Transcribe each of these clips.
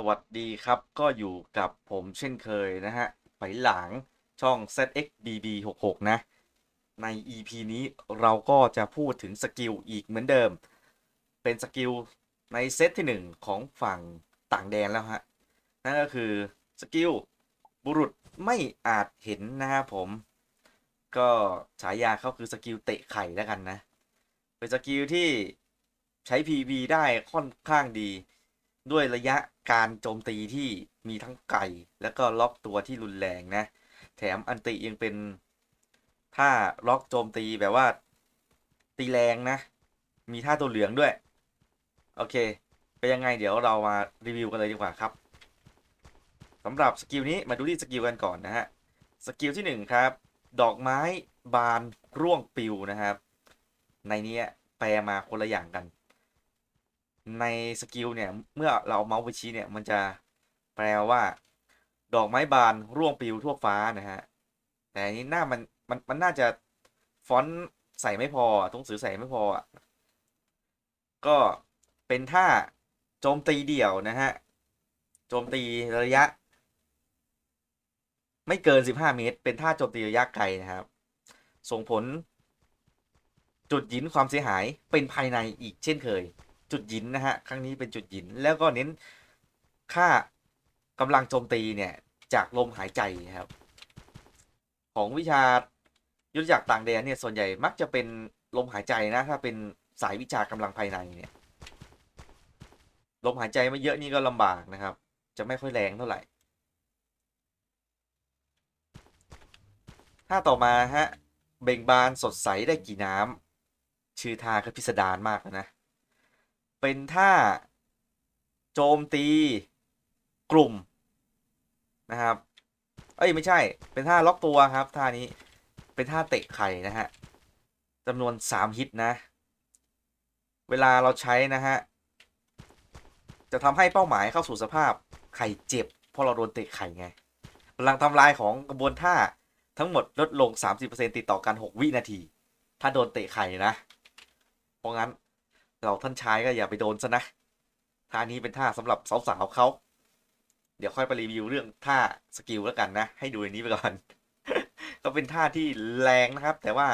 สวัสดีครับก็อยู่กับผมเช่นเคยนะฮะไปหลังช่อง ZXBB66 นะ ใน EP นี้เราก็จะพูดถึงสกิลอีกเหมือนเดิม เป็นสกิลในเซตที่ 1 ของฝั่งต่างแดนแล้วฮะ นั่นก็คือสกิลบุรุษไม่อาจเห็นนะครับผม ก็ฉายาเขาคือสกิลเตะไข่แล้วกันนะ เป็นสกิลที่ใช้ PV ได้ค่อนข้างดี ด้วยระยะการโจมตีที่มีทั้งไก่แล้วก็ล็อกตัวที่รุนแรงนะ แถมอันติยังเป็นท่าล็อกโจมตีแบบว่า ตีแรงนะ มีท่าตัวเหลืองด้วย โอเคเป็นยังไงเดี๋ยวเรามารีวิวกันเลยดีกว่าครับสำหรับสกิลนี้มาดูที่สกิลกันก่อนนะฮะสกิลที่หนึ่งครับ ดอกไม้บานร่วงปิวนะครับ ในนี้แปลมาคนละอย่างกัน ในสกิลเนี่ย เมื่อเราเอาเมาส์ไปชี้เนี่ย มันจะแปลว่า ดอกไม้บานร่วงปลิวทั่วฟ้านะฮะ แต่อันนี้หน้ามันมันมันน่าจะฟอนต์ใส่ไม่พออะตรงสือใส่ไม่พออะก็เป็นท่าโจมตีเดี่ยวนะฮะ โจมตีระยะ ไม่เกิน 15 เมตร เป็นท่าโจมตีระยะไกลนะครับ ส่งผลจุดยินความเสียหายเป็นภายในอีกเช่นเคย จุดหยินนะฮะครั้งนี้เป็นจุดหยินแล้วก็เน้นค่ากำลังโจมตีเนี่ยจากลมหายใจครับ ของวิชายุทธจักรต่างแดนเนี่ยส่วนใหญ่มักจะเป็นลมหายใจนะ ถ้าเป็นสายวิชากำลังภายในเนี่ยลมหายใจไม่เยอะนี่ก็ลำบากนะครับ จะไม่ค่อยแรงเท่าไหร่ถ้าต่อมาฮะ เบ่งบานสดใสได้กี่น้ำชื่อท่าก็พิสดารมากนะ เป็นท่าโจมตีกลุ่มนะครับ เอ้ยไม่ใช่ เป็นท่าล็อกตัวครับท่านี้ เป็นท่าเตะไข่นะฮะจำนวน3ฮิตนะ เวลาเราใช้นะฮะ จะทำให้เป้าหมายเข้าสู่สภาพไข่เจ็บเพราะเราโดนเตะไข่ไงพลังทำลายของกระบวนท่าทั้งหมดลดลง 30%ติดต่อกัน 6 วินาที ถ้าโดนเตะไข่นะ เพราะงั้น เราท่านชายก็อย่าไปโดนซะนะท่านี้เป็นท่าสำหรับสาวๆเขา เดี๋ยวค่อยไปรีวิวเรื่องท่าสกิลแล้วกันนะ ให้ดูในนี้ไปก่อน ก็เป็นท่าที่แรงนะครับ แต่ว่า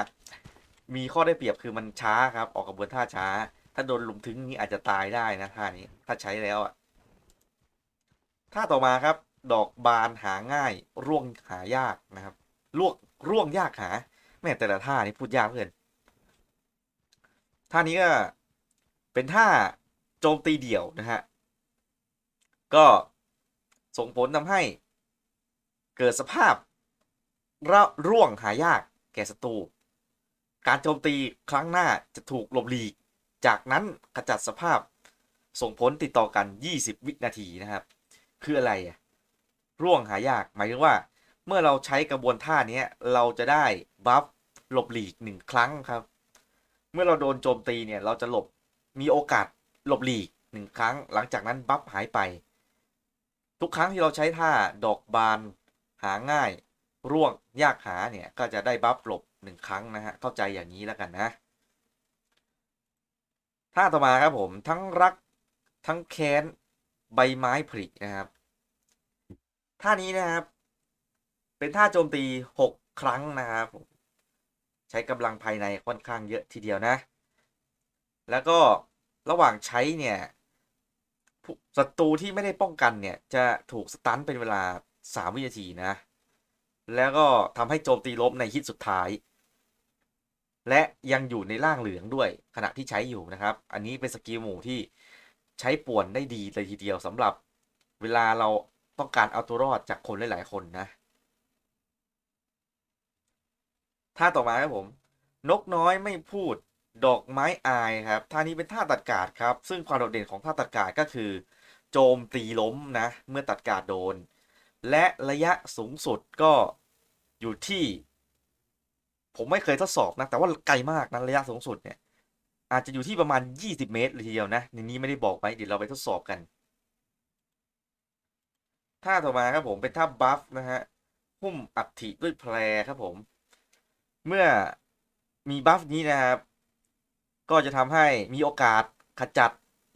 มีข้อได้เปรียบคือมันช้าครับ ออกกระบวนท่าช้า ถ้าโดนลุมถึงนี้อาจจะตายได้นะท่านี้ ถ้าใช้แล้วอะ ท่าต่อมาครับ ดอกบานหาง่าย ร่วงหายากนะครับร่วงร่วงยากหา แม่แต่ละท่านี่พูดยากเกินท่านี้ก็ เป็นท่าโจมตีเดี่ยวนะฮะ ก็ส่งผลทำให้เกิดสภาพร,ร่วงหายากแก่ศัตรู การโจมตีครั้งหน้าจะถูกหลบหลีก จากนั้นขจัดสภาพส่งผลติดต่อกัน 20 วินาทีนะครับ คืออะไรอะร่วงหายากหมายถึงว่า เมื่อเราใช้กระบวนท่านี้เราจะได้บัฟหลบหลีกหนึ่งครั้งครับ เมื่อเราโดนโจมตีเนี่ยเราจะหลบ มีโอกาสหลบหลีกหนึ่งครั้ง หลังจากนั้นบัฟหายไป ทุกครั้งที่เราใช้ท่าดอกบานหาง่าย ร่วงยากหาเนี่ย ก็จะได้บัฟหลบหนึ่งครั้งนะฮะ เข้าใจอย่างนี้แล้วกันนะท่าต่อมาครับผมทั้งรักทั้งแค้นใบไม้ผลินะครับท่านี้นะครับ เป็นท่าโจมตี 6 ครั้งนะครับใช้กำลังภายในค่อนข้างเยอะทีเดียวนะ แล้วก็ระหว่างใช้เนี่ยศัตรูที่ไม่ได้ป้องกันเนี่ย จะถูกสตันเป็นเวลา 3 วินาทีนะ แล้วก็ทำให้โจมตีล้มในฮิตสุดท้าย และยังอยู่ในร่างเหลืองด้วยขณะที่ใช้อยู่นะครับ อันนี้เป็นสกิลหมู่ที่ใช้ป่วนได้ดีเลยทีเดียวสำหรับเวลาเราต้องการเอาตัวรอดจากคนหลาย ๆ คนนะท่าต่อมาครับผม นกน้อยไม่พูด ดอกไม้อายครับท่านี้เป็นท่าตัดกาดครับ ซึ่งความโดดเด่นของท่าตัดกาดก็คือ โจมตีล้มนะเมื่อตัดกาดโดน และระยะสูงสุดก็อยู่ที่ ผมไม่เคยทดสอบนะ แต่ว่าไกลมากนะระยะสูงสุดเนี่ย อาจจะอยู่ที่ประมาณ 20 เมตรเลยทีเดียวนะในนี้ไม่ได้บอกไว้เดี๋ยวเราไปทดสอบกันท่าต่อมาครับผมเป็นท่าบัฟนะฮะหุ้มอัฐิด้วยแพรครับผม เมื่อมีบัฟนี้นะครับ ก็จะทำให้มีโอกาสขจัด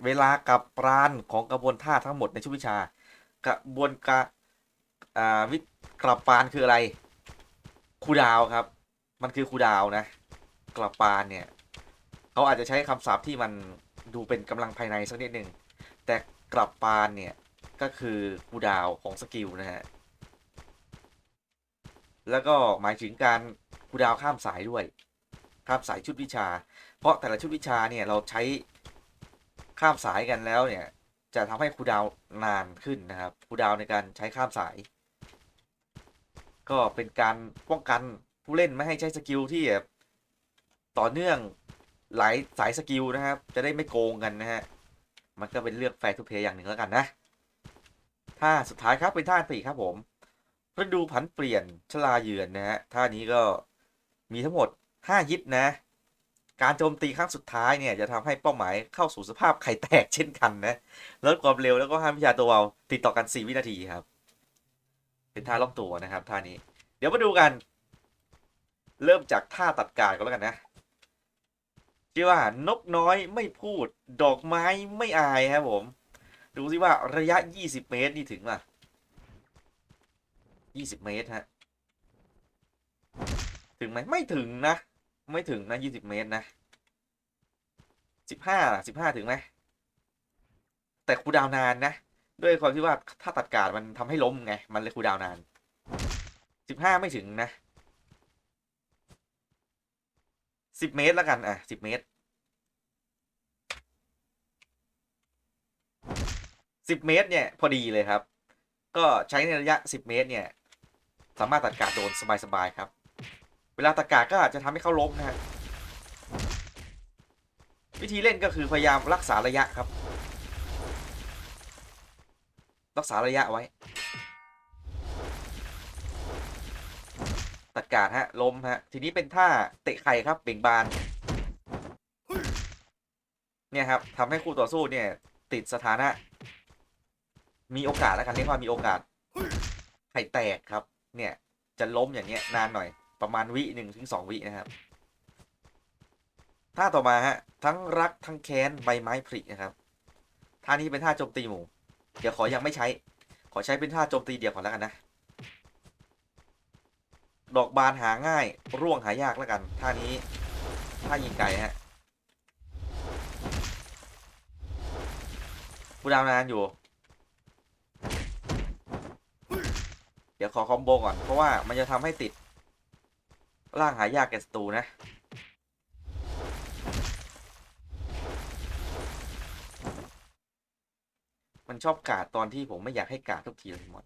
เวลากับปราณของกระบวนท่าทั้งหมดในชุดวิชา กระบวนการอ่าวิกลับปานคืออะไรคูดาวครับ มันคือคูดาวนะ กลับปานเนี่ยเขาอาจจะใช้คำศัพท์ที่มันดูเป็นกำลังภายในสักนิดหนึ่งแต่กลับปานเนี่ยก็คือคูดาวของสกิลนะฮะแล้วก็หมายถึงการคูดาวข้ามสายด้วย ข้ามสายชุดวิชา ราะแต่ละชุดวิชาเนี่ยเราใช้ข้ามสายกันแล้วเนี่ย จะทำให้ครูดาวนานขึ้นนะครับครูดาวในการใช้ข้ามสาย ก็เป็นการป้องกันผู้เล่นไม่ให้ใช้สกิลที่ต่อเนื่องหลายสายสกิลนะครับ จะได้ไม่โกงกันนะฮะมันก็เป็นเลือกแฟร์ทูเพย์อย่างหนึ่งแล้วกันนะท่าสุดท้ายครับเป็นท่าปีครับผมฤดูผันเปลี่ยนชลาเยือนนะฮะท่านี้ก็มีทั้งหมด 5 ยิดนะ การโจมตีครั้งสุดท้ายเนี่ยจะทำให้เป้าหมายเข้าสู่สภาพไข่แตกเช่นกันนะลดความเร็วแล้วก็ห้ามวิชาตัวเบาติดต่อกัน4วินาทีครับ เป็นท่าล็อกตัวนะครับท่านี้ เดี๋ยวมาดูกัน เริ่มจากท่าตัดการก็แล้วกันนะชื่อว่านกน้อยไม่พูด ดอกไม้ไม่อายครับผม ดูสิว่าระยะ 20 เมตรนี่ถึงป่ะ20 เมตรฮะถึงไหมไม่ถึงนะ ไม่ถึงนะ20เมตรนะ15ล่ะ15ถึงไหมแต่คูดาวนานนะ ด้วยความที่ว่าถ้าตัดการดมันทำให้ล้มไง มันเลยคูดาวน์นาน15ไม่ถึงนะ10เมตรแล้วกันอะ10เมตร10เมตรเนี่ย พอดีเลยครับ ก็ใช้ในระยะ10เมตรเนี่ย สามารถตัดการดโดนสบายๆครับ เวลาตัดการก็อาจจะทำให้เขาล้มนะฮะวิธีเล่นก็คือพยายามรักษาระยะครับ รักษาระยะไว้ ตัดการดฮะล้มฮะ ทีนี้เป็นท่าเตะไข่ครับเบ่งบาน เนี่ยครับทำให้คู่ต่อสู้เนี่ย ติดสถานะ มีโอกาสแล้วกันเรียกว่ามีโอกาส ไข่แตกครับ เนี่ยจะล้มอย่างเงี้ยนานหน่อย ประมาณวิหนึ่งถึงสองวินะครับท่าต่อมาฮะทั้งรักทั้งแค้นใบไม้ผลินะครับท่านี้เป็นท่าโจมตีหมู่ เดี๋ยวขอยังไม่ใช้ ขอใช้เป็นท่าโจมตีเดียวก่อนแล้วกันนะ ดอกบานหาง่าย ร่วงหายากแล้วกัน ท่านี้ท่ายิงไกลฮะกูดาวนานอยู่ เดี๋ยวขอคอมโบก่อน เพราะว่ามันจะทำให้ติด ร่างหายากแกสตูนะ มันชอบกาดตอนที่ผมไม่อยากให้กาดทุกทีเลยหมด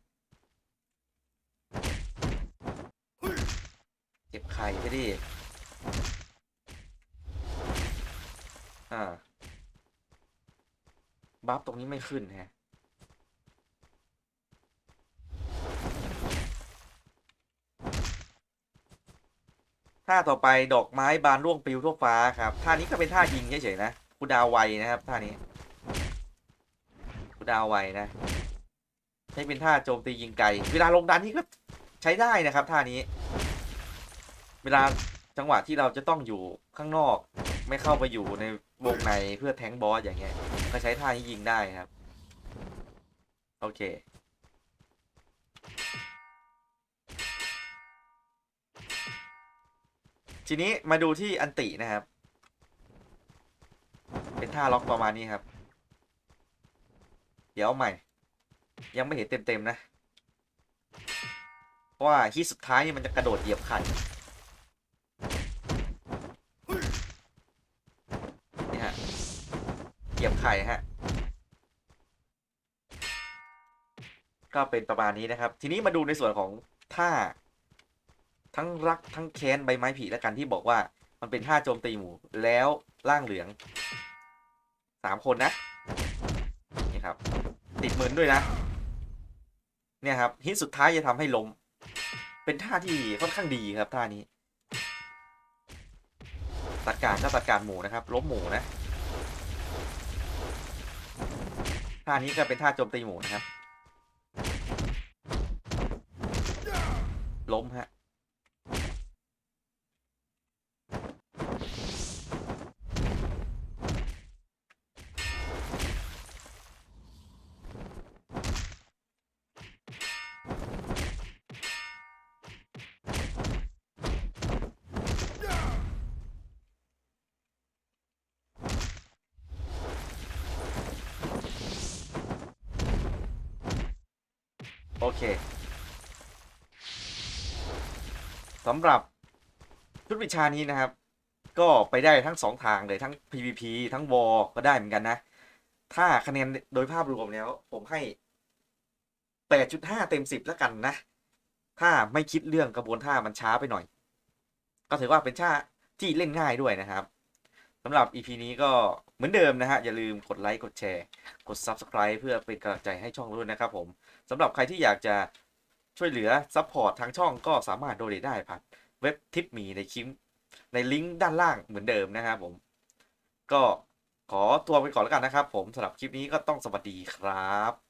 เก็บไข่ไปดิ อ่า บัฟตรงนี้ไม่ขึ้นฮะ ท่าต่อไปดอกไม้บานร่วงปลิวทั่วฟ้าครับท่านี้ก็เป็นท่ายิงเฉยๆนะคูดาวไวนะครับท่านี้คูดาวไวนะใช้เป็นท่าโจมตียิงไกลเวลาลงดันนี่ก็ใช้ได้นะครับท่านี้ เวลาจังหวะที่เราจะต้องอยู่ข้างนอก ไม่เข้าไปอยู่ในวงในเพื่อแทงบอสอย่างเงี้ย ก็ใช้ท่านี้ยิงได้ครับ โอเค ทีนี้มาดูที่อันตินะครับ เป็นท่าล็อกประมาณนี้ครับ เดี๋ยวเอาใหม่ ยังไม่เห็นเต็มๆนะ เพราะว่าที่สุดท้ายนี่มันจะกระโดดเหยียบไข่นี่ฮะ เหยียบไข่ฮะ ก็เป็นประมาณนี้นะครับ ทีนี้มาดูในส่วนของท่า ทั้งรักทั้งแค้นใบไม้ผลิแล้วกันที่บอกว่า มันเป็นท่าโจมตีหมู่แล้วร่างเหลืองสามคนนะนี่ครับ ติดมือด้วยนะ เนี่ยครับฮิตสุดท้ายจะทำให้ล้มเป็นท่าที่ค่อนข้างดีครับท่านี้ ตัดการก็ตัดการหมูนะครับ ล้มหมูนะท่านี้ก็เป็นท่าโจมตีหมูนะครับ ล้มฮะ น โอเคสำหรับชุดวิชานี้นะครับ ก็ไปได้ทั้งสองทางเลยทั้ง PVP ทั้งวอลก็ได้เหมือนกันนะ ถ้าคะแนนโดยภาพรวมแล้ว ผมให้ 8.5 เต็ม 10 แล้วกันนะ ถ้าไม่คิดเรื่องกระบวนท่ามันช้าไปหน่อย ก็ถือว่าเป็นชาที่เล่นง่ายด้วยนะครับสำหรับ EP นี้ก็ เหมือนเดิมนะฮะ อย่าลืมกดไลค์กดแชร์ กด Subscribe เพื่อเป็นกำลังใจให้ช่องด้วยนะครับผมสำหรับใครที่อยากจะช่วยเหลือซัพพอร์ตทางช่องก็สามารถโดเนทได้ผ่านเว็บทิปมีในคลิปในลิงก์ด้านล่างเหมือนเดิมนะครับผม ก็ขอตัวไปก่อนแล้วกันนะครับผมสำหรับคลิปนี้ก็ต้องสวัสดีครับ